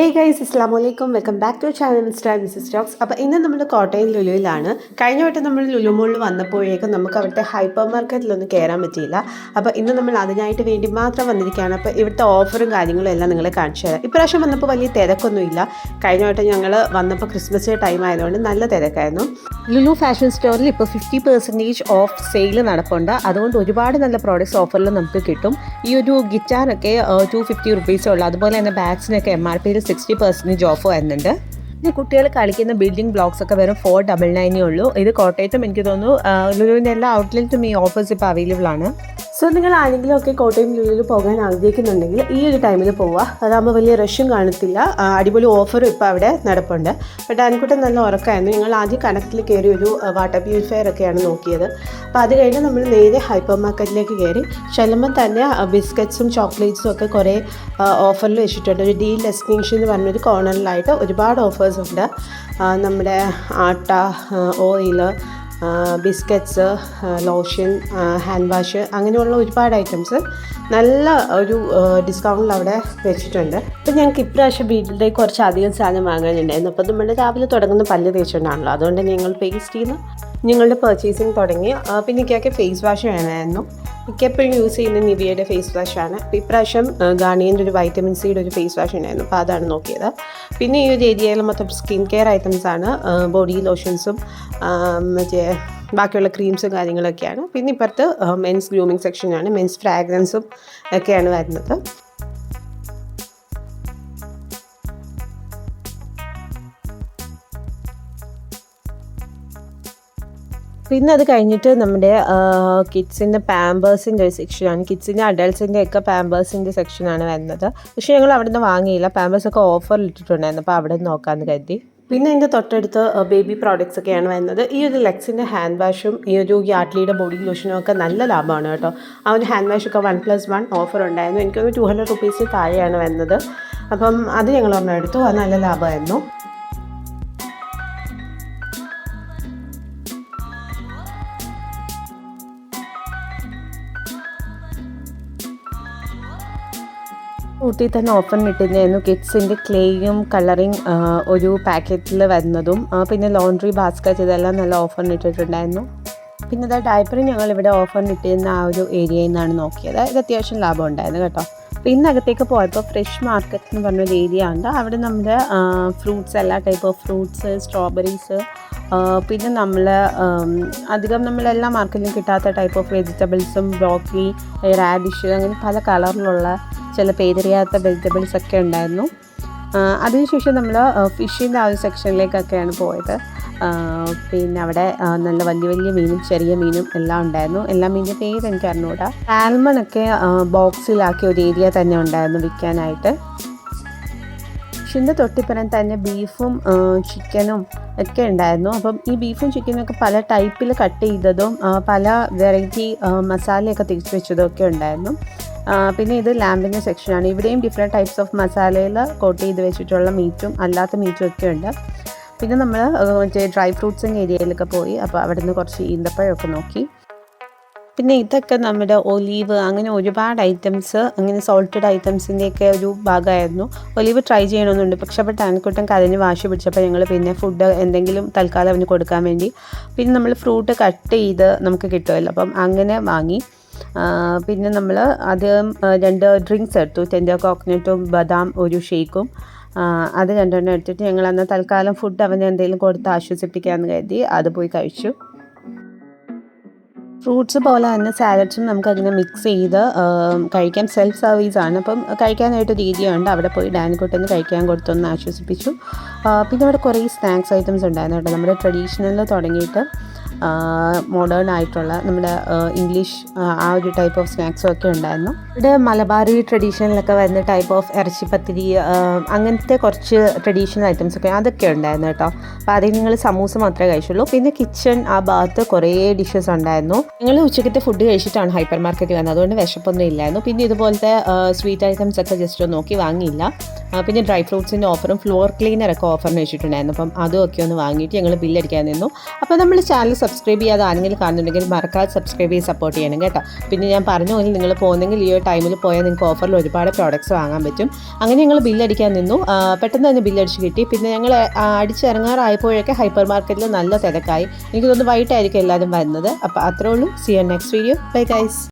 ഹേ guys അസ്ലാം വലൈക്കും welcome back to channel mister missus Stokes അപ്പോൾ ഇന്ന് നമ്മൾ കോട്ടയം ലുലുവിലാണ്. കഴിഞ്ഞ വട്ടം നമ്മൾ ലുലു മോളിൽ വന്നപ്പോഴേക്കും നമുക്ക് അവിടുത്തെ ഹൈപ്പർ മാർക്കറ്റിലൊന്നും കയറാൻ പറ്റിയില്ല. അപ്പോൾ ഇന്ന് നമ്മൾ അതിനായിട്ട് വേണ്ടി മാത്രം വന്നിരിക്കുകയാണ്. അപ്പോൾ ഇവിടുത്തെ ഓഫറും കാര്യങ്ങളും എല്ലാം നിങ്ങളെ കാണിച്ചു തരാം. ഇപ്രാവശ്യം വന്നപ്പോൾ വലിയ തിരക്കൊന്നുമില്ല കഴിഞ്ഞ വട്ടം ഞങ്ങൾ വന്നപ്പോൾ ക്രിസ്മസ് ടൈം ആയതുകൊണ്ട് നല്ല തിരക്കായിരുന്നു. ലുലു ഫാഷൻ സ്റ്റോറിൽ ഇപ്പോൾ ഫിഫ്റ്റി പെർസെന്റേജ് ഓഫ് സെയിൽ നടപ്പുണ്ട്. അതുകൊണ്ട് ഒരുപാട് നല്ല പ്രോഡക്റ്റ്സ് ഓഫറിൽ നമുക്ക് കിട്ടും. ഈ ഒരു ഗിറ്റാറൊക്കെ ടു ഫിഫ്റ്റി റുപ്പീസേ ഉള്ളൂ അതുപോലെ തന്നെ ബാഗ്സിനൊക്കെ എം ആർ പിയിൽ സിക്സ്റ്റി പെർസെന്റേജ് ഓഫ് വരുന്നുണ്ട്. പിന്നെ കുട്ടികൾ കളിക്കുന്ന ബിൽഡിംഗ് ബ്ലോക്സ് ഒക്കെ വെറും ഫോർ ഡബിൾ നയനേ ഉള്ളൂ. ഇത് കോട്ടയത്തും എനിക്ക് തോന്നുന്നു ലുലുവിന്റെ എല്ലാ ഔട്ട്ലെറ്റും ഈ ഓഫേഴ്സ് ഇപ്പോൾ അവൈലബിൾ ആണ്. സോ നിങ്ങൾ ആരെങ്കിലും ഒക്കെ കോട്ടയം ലുലുവിൽ പോകാൻ ആഗ്രഹിക്കുന്നുണ്ടെങ്കിൽ ഈ ഒരു ടൈമിൽ പോവുക അതാകുമ്പോൾ വലിയ റഷും കാണത്തില്ല. അടിപൊളി ഓഫറും ഇപ്പോൾ അവിടെ നടപ്പുണ്ട്. ബട്ട് ആൻകുട്ടൻ നല്ല ഉറക്കമായിരുന്നു ഞങ്ങൾ ആദ്യം കണക്റ്റിൽ കയറി ഒരു വാട്ടർ പ്യൂരിഫയർ ഒക്കെയാണ് നോക്കിയത്. അപ്പോൾ അത് കഴിഞ്ഞ് നമ്മൾ നേരെ ഹൈപ്പർ മാർക്കറ്റിലേക്ക് കയറി. ചെല്ലുമ്പോൾ തന്നെ ബിസ്ക്കറ്റ്സും ചോക്ലേറ്റ്സും ഒക്കെ കുറേ ഓഫറിൽ വെച്ചിട്ടുണ്ട്. ഒരു ഡീൽ ഡെസ്റ്റിനേഷൻ എന്ന് പറഞ്ഞൊരു കോർണറിലായിട്ട് ഒരുപാട് ഓഫേഴ്സ് ഉണ്ട്. നമ്മുടെ atta oil biscuits lotion hand wash അങ്ങനെയുള്ള ഒരുപാട് ഐറ്റംസ് നല്ല ഒരു ഡിസ്കൗണ്ടിൽ അവിടെ വെച്ചിട്ടുണ്ട്. അപ്പം ഞങ്ങൾക്ക് ഇപ്രാവശ്യം വീട്ടിലേക്ക് കുറച്ച് അധികം സാധനം വാങ്ങാനുണ്ടായിരുന്നു. അപ്പോൾ നമ്മൾ രാവിലെ തുടങ്ങുന്ന പല്ല് തേച്ചുകൊണ്ടാണല്ലോ. അതുകൊണ്ട് ഞങ്ങൾ പേസ്റ്റ് ചെയ്യുന്നു ഞങ്ങളുടെ പർച്ചേസിങ് തുടങ്ങി. പിന്നെ എനിക്കൊക്കെ ഫേസ് വാഷ് വേണമായിരുന്നു. മിക്കപ്പോഴും യൂസ് ചെയ്യുന്ന നിവിയയുടെ ഫേസ് വാഷാണ് ഇപ്രാവശ്യം ഗാർണിയന്റെ ഒരു വൈറ്റമിൻ സിയുടെ ഒരു ഫേസ് വാഷ് ഉണ്ടായിരുന്നു. അപ്പോൾ അതാണ് നോക്കിയത്. പിന്നെ ഈ ഒരു ഏരിയയിൽ മൊത്തം സ്കിൻ കെയർ ഐറ്റംസ് ആണ്. ബോഡി ലോഷൻസും മറ്റേ ബാക്കിയുള്ള ക്രീംസും കാര്യങ്ങളൊക്കെയാണ്. പിന്നെ ഇപ്പുറത്ത് മെൻസ് ഗ്രൂമിങ് സെക്ഷനാണ് മെൻസ് ഫ്രാഗ്രൻസും ഒക്കെയാണ് വരുന്നത്. പിന്നെ അത് കഴിഞ്ഞിട്ട് നമ്മുടെ കിഡ്സിന്റെ പാമ്പേഴ്സിന്റെ ഒരു സെക്ഷനാണ് കിഡ്സിന്റെ അഡൾട്ട്സിന്റെ ഒക്കെ പാമ്പേഴ്സിന്റെ സെക്ഷനാണ് വരുന്നത്. പക്ഷേ ഞങ്ങൾ അവിടെ നിന്ന് വാങ്ങിയില്ല പാമ്പേഴ്സൊക്കെ ഓഫറിൽ ഇട്ടിട്ടുണ്ടായിരുന്നു. അപ്പോൾ അവിടെ നിന്ന് നോക്കാമെന്ന് കരുതി. പിന്നെ എന്റെ തൊട്ടടുത്ത് ബേബി പ്രോഡക്റ്റ്സ് ഒക്കെയാണ് വരുന്നത്. ഈ ഒരു ലെക്സിന്റെ ഹാൻഡ് വാഷും ഈ ഒരു യാഡ്ലിയുടെ ബോഡി ലോഷനും ഒക്കെ നല്ല ലാഭമാണ് കേട്ടോ. ആ ഒരു ഹാൻഡ് ഒക്കെ വൺ പ്ലസ് വൺ ഓഫർ ഉണ്ടായിരുന്നു. എനിക്കൊന്ന് ടു ഹൺഡ്രഡ് റുപ്പീസിന് താഴെയാണ് വരുന്നത്. അപ്പം അത് ഞങ്ങൾ ഒരെണ്ണം എടുത്തു. അത് നല്ല ലാഭമായിരുന്നു. ഊട്ടി തന്നെ ഓപ്പൺ ഇട്ടിരുന്നായിരുന്നു കിഡ്സിന്റെ ക്ലേയും കളറിങ് ഒരു പാക്കറ്റിൽ വരുന്നതും പിന്നെ ലോണ്ട്രി ബാസ്ക്കറ്റ് ഇതെല്ലാം നല്ല ഓഫർ ഇട്ടിട്ടുണ്ടായിരുന്നു. പിന്നെ അത് ഡയപ്പറും ഞങ്ങൾ ഇവിടെ ഓഫർ ഇട്ടിരുന്ന ആ ഒരു ഏരിയയിൽ നിന്നാണ് നോക്കിയത്. ഇത് അത്യാവശ്യം ലാഭം ഉണ്ടായിരുന്നു കേട്ടോ. പിന്നെ അകത്തേക്ക് പോയപ്പോൾ ഫ്രഷ് മാർക്കറ്റ് എന്ന് പറഞ്ഞൊരു ഏരിയ ഉണ്ട്. അവിടെ നമ്മൾ ഫ്രൂട്ട്സ് എല്ലാ ടൈപ്പ് ഓഫ് ഫ്രൂട്ട്സ് സ്ട്രോബെറീസ് പിന്നെ നമ്മൾ അധികം നമ്മൾ എല്ലാ മാർക്കറ്റിലും കിട്ടാത്ത ടൈപ്പ് ഓഫ് വെജിറ്റബിൾസും ബ്രോക്കലി റാഡിഷ് അങ്ങനെ പല കളറിലുള്ള ചില പേരറിയാത്ത വെജിറ്റബിൾസ് ഒക്കെ ഉണ്ടായിരുന്നു. അതിനുശേഷം നമ്മൾ ഫിഷിന്റെ ആ ഒരു സെക്ഷനിലേക്കൊക്കെയാണ് പോയത്. പിന്നെ അവിടെ നല്ല വലിയ വലിയ മീനും ചെറിയ മീനും എല്ലാം ഉണ്ടായിരുന്നു. എല്ലാ മീനിന്റെ പേര് എനിക്ക് അറിഞ്ഞുകൂടാ. സാൽമൺ ഒക്കെ ബോക്സിലാക്കിയ ഒരു ഏരിയ തന്നെ ഉണ്ടായിരുന്നു വിൽക്കാനായിട്ട്. ഫിഷിന്റെ തൊട്ടിപ്പുറം തന്നെ ബീഫും ചിക്കനും ഒക്കെ ഉണ്ടായിരുന്നു. അപ്പം ഈ ബീഫും ചിക്കനും ഒക്കെ പല ടൈപ്പിൽ കട്ട് ചെയ്തതും പല വെറൈറ്റി മസാലയൊക്കെ തിരിച്ചു വെച്ചതും ഒക്കെ ഉണ്ടായിരുന്നു. പിന്നെ ഇത് ലാമ്പിന്റെ സെക്ഷനാണ് ഇവിടെയും ഡിഫറെന്റ് ടൈപ്സ് ഓഫ് മസാലയിൽ കോട്ട് ചെയ്ത് വെച്ചിട്ടുള്ള മീറ്റും അല്ലാത്ത മീറ്റും ഒക്കെ ഉണ്ട്. പിന്നെ നമ്മൾ മറ്റേ ഡ്രൈ ഫ്രൂട്ട്സിന്റെ ഏരിയയിലൊക്കെ പോയി. അപ്പോൾ അവിടെ നിന്ന് കുറച്ച് ഈന്തപ്പഴമൊക്കെ നോക്കി. പിന്നെ ഇതൊക്കെ നമ്മുടെ ഒലീവ് അങ്ങനെ ഒരുപാട് ഐറ്റംസ് അങ്ങനെ സോൾട്ടഡ് ഐറ്റംസിന്റെയൊക്കെ ഒരു ഭാഗമായിരുന്നു. ഒലീവ് ട്രൈ ചെയ്യണമെന്നുണ്ട്. പക്ഷേ അപ്പോൾ ടാൻകുട്ടൻ കരഞ്ഞ് വാശി പിടിച്ചപ്പോൾ ഞങ്ങൾ പിന്നെ ഫുഡ് എന്തെങ്കിലും തൽക്കാലം അവന് കൊടുക്കാൻ വേണ്ടി പിന്നെ നമ്മൾ ഫ്രൂട്ട് കട്ട് ചെയ്ത് നമുക്ക് കിട്ടുമല്ലോ അപ്പം അങ്ങനെ വാങ്ങി. പിന്നെ നമ്മൾ ആദ്യം രണ്ട് ഡ്രിങ്ക്സ് എടുത്തു. ടെൻഡർ കോക്കനട്ടും ബദാം ഒരു ഷേക്കും. അത് രണ്ടെണ്ണം എടുത്തിട്ട് ഞങ്ങൾ അന്ന് തൽക്കാലം ഫുഡ് അവന് എന്തെങ്കിലും കൊടുത്ത് ആശ്വസിപ്പിക്കാമെന്ന് കരുതി അത് പോയി കഴിച്ചു. ഫ്രൂട്ട്സ് പോലെ തന്നെ സാലഡ്സും നമുക്ക് അതിനെ മിക്സ് ചെയ്ത് കഴിക്കാൻ സെൽഫ് സർവീസ് ആണ്. അപ്പം കഴിക്കാനായിട്ട് രീതിയുണ്ട്. അവിടെ പോയി ഡാനിക്കുട്ടന് കഴിക്കാൻ കൊടുത്തൊന്ന് ആശ്വസിപ്പിച്ചു. പിന്നെ അവിടെ കുറേ സ്നാക്സ് ഐറ്റംസ് ഉണ്ടായിരുന്നു കേട്ടോ. നമ്മുടെ ട്രഡീഷണലിൽ തുടങ്ങിയിട്ട് മോഡേൺ ആയിട്ടുള്ള നമ്മുടെ ഇംഗ്ലീഷ് ആ, ഒരു ടൈപ്പ് ഓഫ് സ്നാക്സും ഒക്കെ ഉണ്ടായിരുന്നു. ഇവിടെ മലബാറി ട്രഡീഷണലൊക്കെ വരുന്ന ടൈപ്പ് ഓഫ് ഇറച്ചിപ്പത്തിരി പത്തിരി അങ്ങനത്തെ കുറച്ച് ട്രഡീഷണൽ ഐറ്റംസ് ഒക്കെ അതൊക്കെ ഉണ്ടായിരുന്നു കേട്ടോ. അപ്പോൾ അതിൽ നിങ്ങൾ സമൂസ മാത്രമേ കഴിച്ചുള്ളൂ. പിന്നെ കിച്ചൺ ആ ഭാഗത്ത് കുറേ ഡിഷസ് ഉണ്ടായിരുന്നു. നിങ്ങൾ ഉച്ചക്കത്തെ ഫുഡ് കഴിച്ചിട്ടാണ് ഹൈപ്പർ മാർക്കറ്റിൽ വന്നത് അതുകൊണ്ട് വിശപ്പൊന്നും ഇല്ലായിരുന്നു. പിന്നെ ഇതുപോലത്തെ സ്വീറ്റ് ഐറ്റംസ് ഒക്കെ ജസ്റ്റ് നോക്കി വാങ്ങിയില്ല. പിന്നെ ഡ്രൈ ഫ്രൂട്ട്സിന്റെ ഓഫറും ഫ്ലോർ ക്ലീനറൊക്കെ ഓഫറിന് വെച്ചിട്ടുണ്ടായിരുന്നു. അപ്പം അതും ഒക്കെ ഒന്ന് വാങ്ങിയിട്ട് ഞങ്ങൾ ബില്ലടിക്കാൻ നിന്നു. അപ്പോൾ നമ്മൾ ചാനൽ സബ്സ്ക്രൈബ് ചെയ്യാതെ ആരെങ്കിലും കാണുന്നുണ്ടെങ്കിൽ മറക്കാതെ സബ്സ്ക്രൈബ് ചെയ്ത് സപ്പോർട്ട് ചെയ്യണം കേട്ടോ. പിന്നെ ഞാൻ പറഞ്ഞ പോലെ നിങ്ങൾ പോകുന്നെങ്കിൽ ഈ ഒരു ടൈമിൽ പോയാൽ നിങ്ങൾക്ക് ഓഫറിൽ ഒരുപാട് പ്രോഡക്റ്റ്സ് വാങ്ങാൻ പറ്റും. അങ്ങനെ ഞങ്ങൾ ബില്ലടിക്കാൻ നിന്നു. പെട്ടെന്ന് തന്നെ ബില്ലടിച്ച് കിട്ടി. പിന്നെ ഞങ്ങൾ അടിച്ചിറങ്ങാറായപ്പോഴൊക്കെ ഹൈപ്പർ മാർക്കറ്റിൽ നല്ല തിരക്കായി. എനിക്ക് തോന്നുന്നു വൈകിട്ടായിരിക്കും എല്ലാവരും വരുന്നത്. അപ്പോൾ അത്രേ ഉള്ളൂ. See you next video bye guys